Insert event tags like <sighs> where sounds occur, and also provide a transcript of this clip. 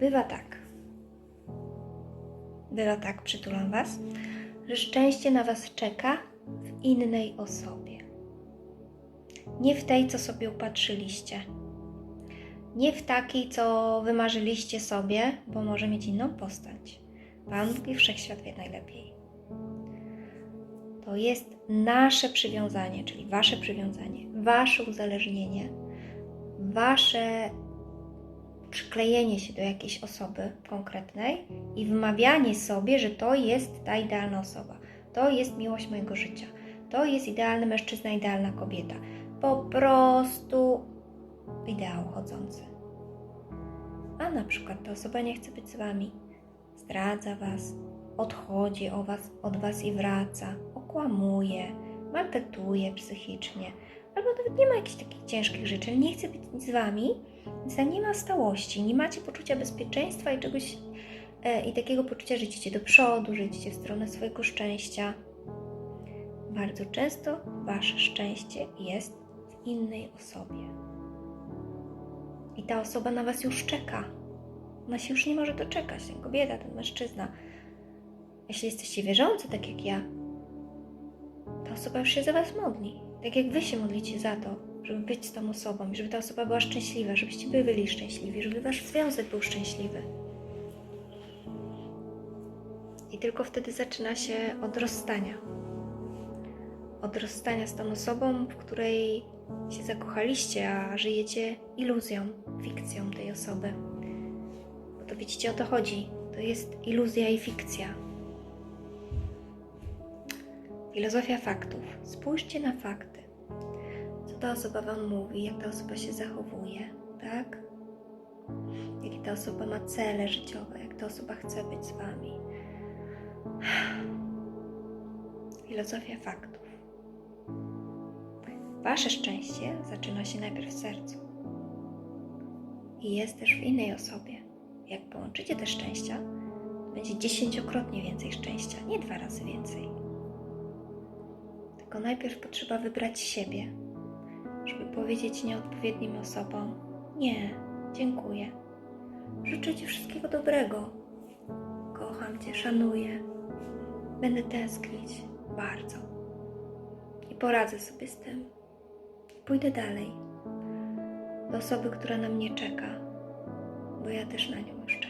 bywa tak. Bywa tak, przytulam Was, że szczęście na Was czeka w innej osobie. Nie w tej, co sobie upatrzyliście. Nie w takiej, co wymarzyliście sobie, bo może mieć inną postać. Pan Bóg i Wszechświat wie najlepiej. To jest nasze przywiązanie, czyli Wasze przywiązanie, Wasze uzależnienie, Wasze przyklejenie się do jakiejś osoby konkretnej i wmawianie sobie, że to jest ta idealna osoba, to jest miłość mojego życia, to jest idealny mężczyzna, idealna kobieta. Po prostu ideał chodzący. A na przykład ta osoba nie chce być z Wami, zdradza Was, odchodzi o was, od Was i wraca, okłamuje, maltretuje psychicznie, albo nawet nie ma jakichś takich ciężkich ale nie chce być z Wami, nie ma stałości, nie macie poczucia bezpieczeństwa i czegoś e, i takiego poczucia, że idziecie do przodu, że idziecie w stronę swojego szczęścia. Bardzo często Wasze szczęście jest w innej osobie. I ta osoba na Was już czeka. Ona się już nie może doczekać, ten kobieta, ten mężczyzna. Jeśli jesteście wierzący, tak jak ja, ta osoba już się za Was modli. Tak jak Wy się modlicie za to, żeby być z tą osobą, żeby ta osoba była szczęśliwa, żebyście byli szczęśliwi, żeby Wasz związek był szczęśliwy. I tylko wtedy zaczyna się od rozstania. Od rozstania z tą osobą, w której się zakochaliście, a żyjecie iluzją, fikcją tej osoby. Bo to widzicie, o to chodzi. To jest iluzja i fikcja. Filozofia faktów. Spójrzcie na fakty. Ta osoba Wam mówi, jak ta osoba się zachowuje, tak? Jakie ta osoba ma cele życiowe, jak ta osoba chce być z Wami. <sighs> Filozofia faktów. Wasze szczęście zaczyna się najpierw w sercu i jest też w innej osobie. Jak połączycie te szczęścia, będzie dziesięciokrotnie więcej szczęścia, nie dwa razy więcej. Tylko najpierw potrzeba wybrać siebie, żeby powiedzieć nieodpowiednim osobom: Nie, dziękuję. Życzę Ci wszystkiego dobrego. Kocham Cię, szanuję. Będę tęsknić bardzo. I poradzę sobie z tym. Pójdę dalej do osoby, która na mnie czeka, bo ja też na nią już czekam.